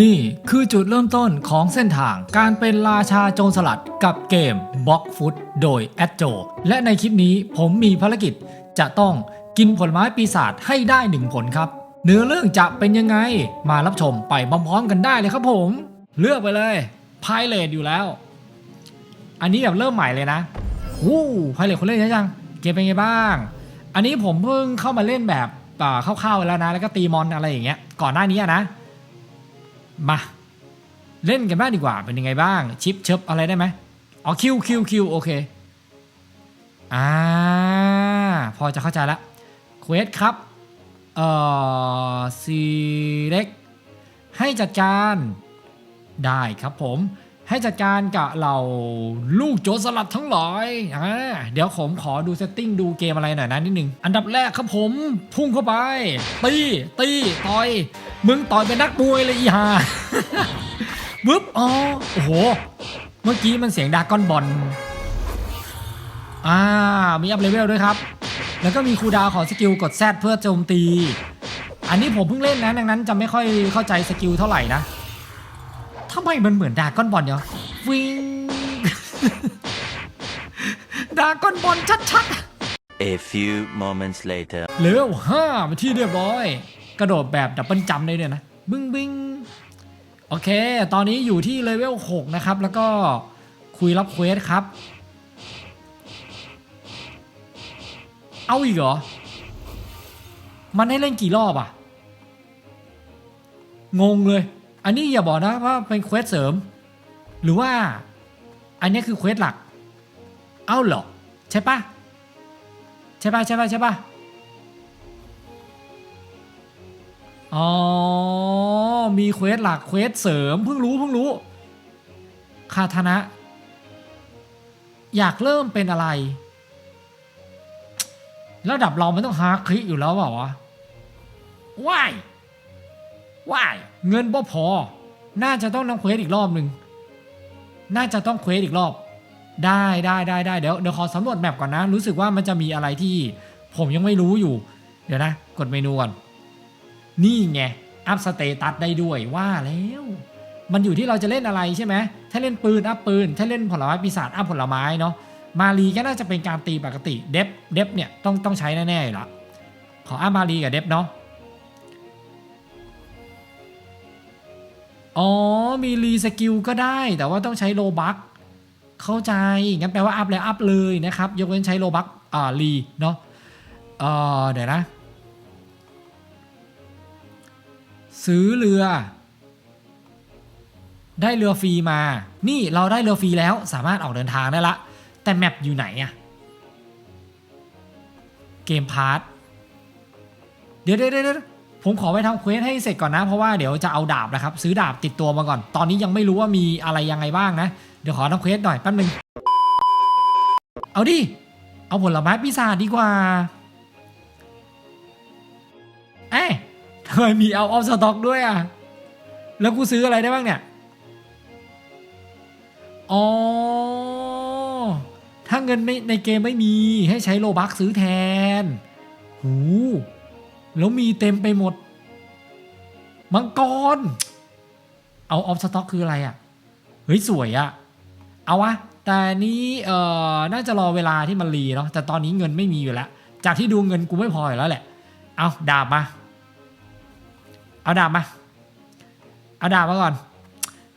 นี่คือจุดเริ่มต้นของเส้นทางการเป็นราชาโจรสลัดกับเกมบล็อกฟุตโดยแอดโจ และในคลิปนี้ผมมีภารกิจจะต้องกินผลไม้ปีศาจให้ได้หนึ่งผลครับ เนื้อเรื่องจะเป็นยังไงมารับชมไปพร้อมๆกันได้เลยครับผม เลือกไปเลยพายเลดอยู่แล้ว อันนี้แบบเริ่มใหม่เลยนะวู้พายเลดคนเล่นเยอะจังเกมเป็นไงบ้าง อันนี้ผมเพิ่งเข้ามาเล่นแบบอ่าคร่าวๆแล้วนะ แล้วก็ตีมอนอะไรอย่างเงี้ยก่อนหน้านี้นะ มาเล่นกันบ้างดีกว่าเป็นยังไงบ้าง ชิปเชิปอะไรได้ไหมอ๋อคิวคิวคิวโอเคอ่าพอจะเข้าใจแล้วเควสครับเอ่อซีเล็กให้จัดการได้ครับผม ให้จัดการกับเราลูกโจรสลัดทั้งหลายอ่าเดี๋ยวผมขอดูเซตติ้งดูเกมอะไรหน่อยนะนิดนึง อันดับแรกครับผม พุ่งเข้าไป ตี ตี ต่อย มึงต่อยเป็นนักมวยเลยอีห่าบึ๊บอ๋อโอ้โห เมื่อกี้มันเสียงดรากอนบอลอ่ามีอัพเลเวลด้วยครับ แล้วก็มีคูลดาวน์ของสกิลกดแซดเพื่อโจมตี อันนี้ผมเพิ่งเล่นนะ ดังนั้นจะไม่ค่อยเข้าใจสกิลเท่าไหร่นะทำไมมันเหมือนดรากอนบอลเนาะวิงดรากอนบอลชัดๆ A few moments later. เลเวลห้าเป็นที่เรียบร้อย กระโดดแบบดับเบิลจัมได้ด้วยนะบึ้งบึ้งโอเค ตอนนี้อยู่ที่เลเวล6นะครับ แล้วก็คุยรับเควสครับ เอาอีกเหรอ มันให้เล่นกี่รอบอะงงเลย อันนี้อย่าบอกนะว่าเป็นเควสเสริม หรือว่า อันนี้คือเควสหลัก เอ้าเหรอ ใช่ปะใช่ปะใช่ปะใช่ปะ อ๋อ มีเควสหลักเควสเสริมเพิ่งรู้เพิ่งรู้ คาทนะ อยากเริ่มเป็นอะไร ระดับเราไม่ต้องฮาคลิอยู่แล้วเปล่าวะว้ายว้ายเงินบ่พอ น่าจะต้องน้องเควสอีกรอบหนึ่ง น่าจะต้องเควสอีกรอบ ได้ได้ได้ได้เดี๋ยวเดี๋ยวขอสำรวจแมปก่อนนะ รู้สึกว่ามันจะมีอะไรที่ ผมยังไม่รู้อยู่ เดี๋ยวนะ กดเมนูก่อน นี่ไง อัพสเตตัสได้ด้วยว่าแล้ว มันอยู่ที่เราจะเล่นอะไรใช่ไหมถ้าเล่นปืนอัพปืน ถ้าเล่นผลไม้ปีศาจอัพผลไม้เนาะมารีก็น่าจะเป็นการตีปกติเดฟเดฟเนี่ยต้องต้องใช้แน่ๆอยู่ละขออัพมารีกับเดฟเนาะอ๋อ มีรีสกิลก็ได้ แต่ว่าต้องใช้โลบัคเข้าใจ งั้นแปลว่าอัพแล้วอัพเลยนะครับ ยกเว้นใช้โลบัคอ่ารีเนาะเออเดี๋ยวนะ ซื้อเรือ ได้เรือฟรีมา นี่เราได้เรือฟรีแล้วสามารถออกเดินทางได้ละ แต่แมปอยู่ไหนอะเกมพาร์ทเดี๋ยวเดี๋ยวเดี๋ยวผมขอไปทำเควสให้เสร็จก่อนนะ เพราะว่าเดี๋ยวจะเอาดาบนะครับ ซื้อดาบติดตัวมาก่อน ตอนนี้ยังไม่รู้ว่ามีอะไรยังไงบ้างนะ เดี๋ยวขอทำเควสหน่อยแป๊บนึง เอาดิ เอาผลไม้ปีศาจดีกว่า เอ้ ทำไมมีเอาออฟสต็อกด้วยอะ แล้วกูซื้ออะไรได้บ้างเนี่ย อ๋อ ถ้าเงินไม่ในเกมไม่มีให้ใช้โลบักซื้อแทน หู แล้วมีเต็มไปหมด มังกร เอาออฟสต็อกคืออะไรอะ เฮ้ย สวยอะ เอาวะ แต่นี้เอ่อ น่าจะรอเวลาที่มันรีเนาะ แต่ตอนนี้เงินไม่มีอยู่แล้ว จากที่ดูเงินกูไม่พออยู่แล้วแหละ เอาดาบมา เอาดาบมา เอาดาบมาก่อน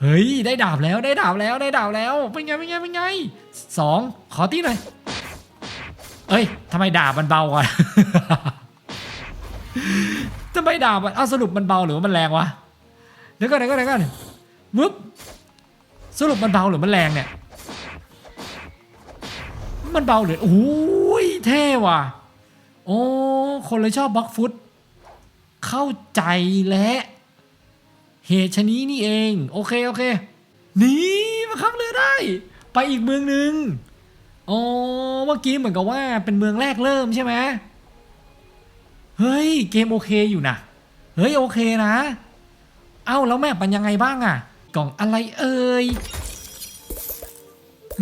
เฮ้ย ได้ดาบแล้วได้ดาบแล้วได้ดาบแล้ว เป็นไงเป็นไงเป็นไงสองขอตีหน่อย เอ้ยทำไมดาบมันเบากว่าทำไมดาบมันเอาสรุปมันเบาหรือว่ามันแรงวะ เดี๋ยวก่อนเดี๋ยวก่อนเดี๋ยวก่อนวึบสรุปมันเบาหรือมันแรงเนี่ย มันเบาหรือโอ้ยเท่ว่ะ โอ้ คนเลยชอบบล็อกฟุต เข้าใจและเหตุชะนี้นี่เอง โอเค โอเคนี่มาขับเรือได้ ไปอีกเมืองหนึ่งอ๋อเมื่อกี้เหมือนกับว่าเป็นเมืองแรกเริ่มใช่ไหมเฮ้ย เกมโอเคอยู่นะเฮ้ย โอเคนะ เอ้า แล้วแมปมันยังไงบ้างอะกล่องอะไรเอ่ย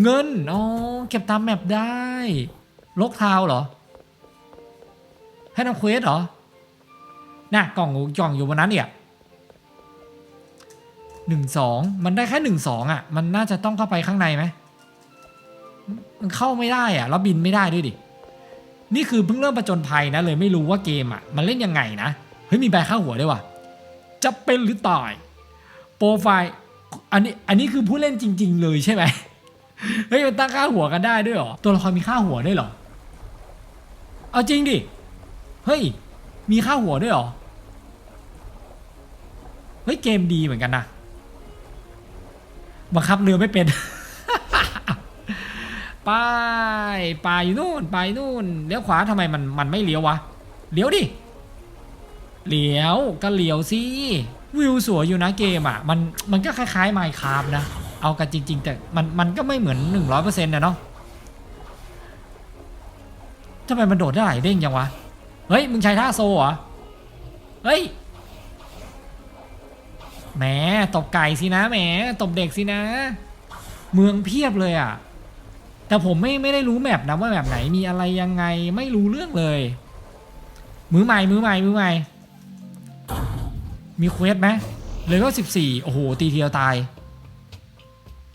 เงิน อ๋อ เก็บตามแมปได้ ลกทาวเหรอ ให้ทำเควสเหรอ น่ะกล่องกล่องอยู่บนนั้นเนี่ยหนึ่งสองมันได้แค่หนึ่งสองอะ มันน่าจะต้องเข้าไปข้างในไหมมันเข้าไม่ได้อะแล้วบินไม่ได้ด้วยดิ นี่คือเพิ่งเริ่มประจนภัยนะ เลยไม่รู้ว่าเกมอะ มันเล่นยังไงนะ เฮ้ย มีแบข้าหัวด้วยว่ะ จะเป็นหรือตาย โปรไฟล์ อันนี้ อันนี้คือผู้เล่นจริง ๆ เลยใช่ไหมเฮ้ย มันตั้งค่าหัวกันได้ด้วยหรอ ตัวละครมีค่าหัวด้วยหรอ เอาจริงดิ เฮ้ย มีค่าหัวด้วยหรอ เฮ้ยเกมดีเหมือนกันนะบังคับเรือไม่เป็น ไปไปอยู่นู่น ไปนู่น เลี้ยวขวาทำไมมันมันไม่เลี้ยววะ เลี้ยวดิ เลี้ยวก็เลี้ยวสิ วิวสวยอยู่นะเกมอะ มันมันก็คล้ายๆไมค์คราฟนะ เอากันจริง ๆ แต่มันมันก็ไม่เหมือน 100%นะเนาะทำไมมันโดดได้หลายเด้งจังวะ เฮ้ย มึงใช้ท่าโซเหรอ เฮ้ย แหมตบไก่สินะแหมตบเด็กสินะ เมืองเพียบเลยอะ แต่ผมไม่ไม่ได้รู้แมปนะว่าแมปไหนมีอะไรยังไงไม่รู้เรื่องเลย มือใหม่มือใหม่มือใหม่ มีเควสไหมเลยก็สิบสี่โอ้โห ตีเทียวตาย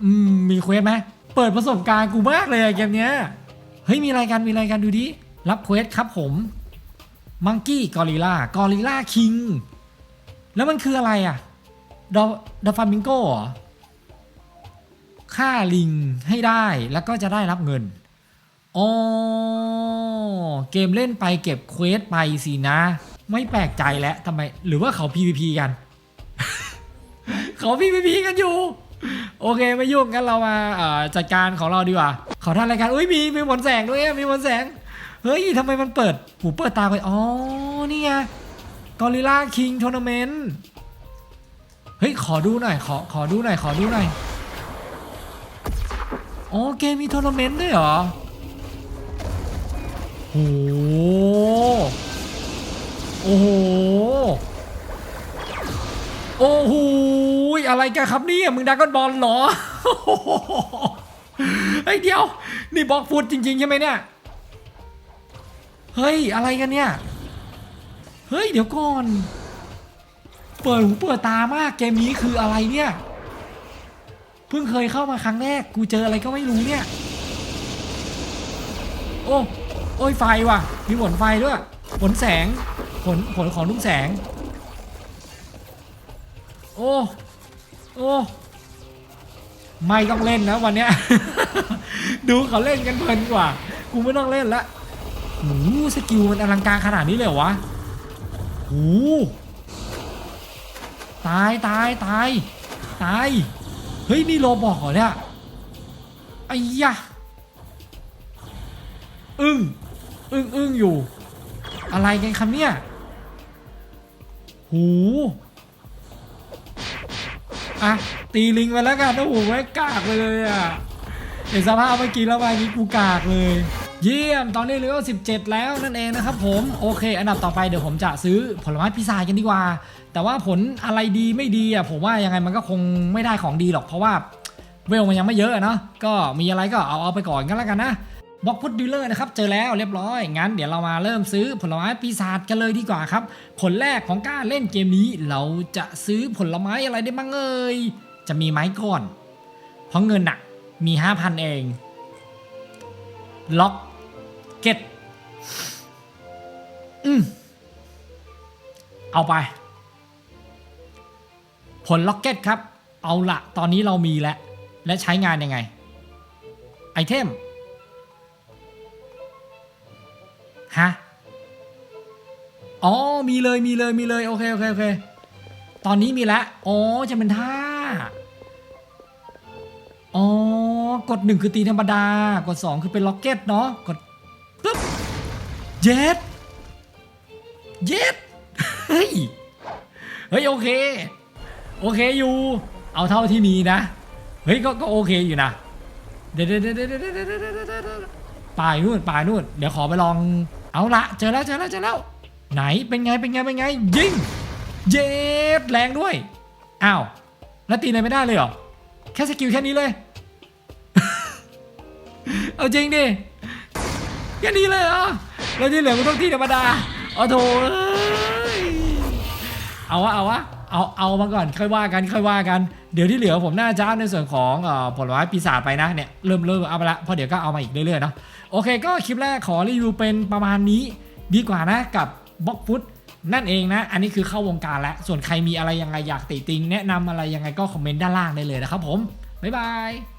อืม มีเควสไหมเปิดประสบการณ์กูมากเลยอเกมเนี้ย เฮ้ย มีอะไรกันมีอะไรกันดูดิ รับเควสครับผม มังกี้กอริล่ากอริล่าคิง แล้วมันคืออะไรอะ ดอดอฟามิงโกเหรอฆ่าลิงให้ได้แล้วก็จะได้รับเงินอ๋อเกมเล่นไปเก็บเควสไปสินะ ไม่แปลกใจแล้วทำไม หรือว่าเขา PVP กัน เขา PVP กันอยู่ โอเคไม่ยุ่งกันเรามาจัดการของเราดีกว่าเขาทำรายการอุ้ยมีมีหมนแสงด้วยอะมีหมนแสง เฮ้ยทำไมมันเปิดหูเปิดตาไปอ๋อนี่ไงกอริล่าคิงทัวร์นาเมนต์ เฮ้ย ขอดูหน่อย ขอ ขอดูหน่อย ขอดูหน่อย อ๋อ เกมมีทัวร์นาเมนต์ด้วยเหรอโหโอ้โห โอ้โห อะไรกันครับนี่มึงดรากอนบอลเหรอเฮ้ยเดี๋ยว นี่บล็อกฟุตจริง ๆ ใช่ไหมเนี่ย เฮ้ย อะไรกันเนี่ย เฮ้ย เดี๋ยวก่อน ปิดหูเปิดตามากเกมนี้คืออะไรเนี่ยเพิ่งเคยเข้ามาครั้งแรก กูเจออะไรก็ไม่รู้เนี่ย โอ้โอ้ยไฟว่ะ มีผลไฟด้วยผลแสงผลผลของลูกแสง โอ้โอ้ไม่ต้องเล่นนะวันเนี้ย ดูเขาเล่นกันเพลินกว่า กูไม่ต้องเล่นละโอ้สกิลมันอลังการขนาดนี้เลยวะโอ้ ตายตายตายตายเฮ้ยนี่โรบอกเหรอเนี่ยไอ้ยะอึ้งอึ้งอึ้งอยู่ อะไรกันครับเนี่ยหูอะตีลิงไปแล้วกันโอ้โหไว้กากไปเลยอะเห็นสภาพเมื่อกี้แล้ววันนี้กูกากเลย เยี่ยม ตอนนี้เหลือ17 แล้วนั่นเองนะครับผม โอเค อันดับต่อไปเดี๋ยวผมจะซื้อผลไม้พิซซ่ากันดีกว่า แต่ว่าผลอะไรดีไม่ดีอะผมว่ายังไงมันก็คงไม่ได้ของดีหรอกเพราะว่าเวลมันยังไม่เยอะเนาะ ก็มีอะไรก็เอาเอาไปก่อนกันแล้วกันนะบล็อกพุดดีลเลอร์นะครับเจอแล้วเรียบร้อย งั้นเดี๋ยวเรามาเริ่มซื้อผลไม้ปีศาจกันเลยดีกว่าครับ ผลแรกของการเล่นเกมนี้เราจะซื้อผลไม้อะไรได้บ้างเอ่ย จะมีไม้ก่อน เพราะเงินอะมี 5,000 เอง ล็อก เก็ตอืมเอาไป ผลล็อกเก็ตครับ เอาละตอนนี้เรามีแล้ว และใช้งานยังไง ไอเทม ฮะ อ๋อ มีเลยมีเลยมีเลย โอเค โอเค โอเค ตอนนี้มีแล้วอ๋อ จะเป็นท่า อ๋อ กดหนึ่งคือตีธรรมดา กดสองคือเป็นล็อกเก็ตเนาะ กด เย็ดเย็ดเฮ้ย เฮ้ยโอเค โอเคอยู่ เอาเท่าที่มีนะ เฮ้ยก็ก็โอเคอยู่นะ เดี๋ยวเดี๋ยวเดี๋ยวเดี๋ยวเดี๋ยวเดป่ายนู่นป่ายนู่น เดี๋ยวขอไปลอง เอาละเจอแล้วเจอแล้วเจอแล้ว ไหนเป็นไงเป็นไงเป็นไง ยิง เย็ดแรงด้วย อ้าว แล้วตีอะไรไม่ได้เลยเหรอ แค่สกิลแค่นี้เลย เอาจริงดิ แค่นี้เลยเหรอ แล้วที่เหลือกูต้องที่ธรรมดาเอาโถเอ้ยเอาวะเอาวะเอาเอามาก่อนค่อยว่ากันค่อยว่ากัน เดี๋ยวที่เหลือผมน่าจะอัพในส่วนของอผลไม้ปีศาจไปนะเนี่ยเริ่มเริ่มเอาไปละเพราะเดี๋ยวก็เอามาอีกเรื่อยๆเนาะโอเค ก็คลิปแรกขอรีวิวเป็นประมาณนี้ ดีกว่านะกับบล็อกฟุตนั่นเองนะ อันนี้คือเข้าวงการแล้ว ส่วนใครมีอะไรยังไงอยากติติง แนะนำอะไรยังไงก็คอมเมนต์ด้านล่างได้เลยนะครับผม บ๊ายบาย